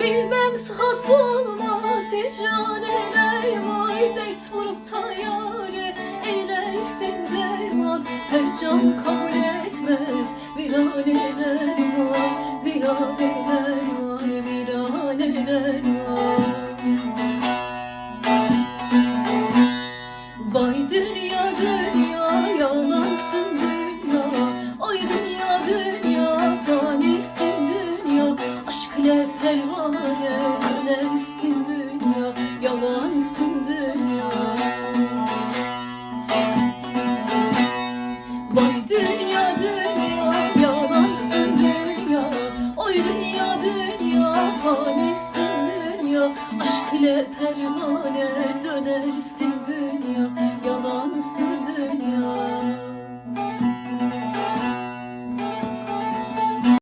Bilmem saat bulmaz ecraneler var Dert vurup da yâre eylersin derman. Her can kabul etmez viraneler var Viraneler var, viraneler var Vay İle pervane dönersin dünya Yalansın dünya. Vay dünya dünya yalansın dünya. Oy dünya dünya fanisin dünya. Aşk ile pervane dönersin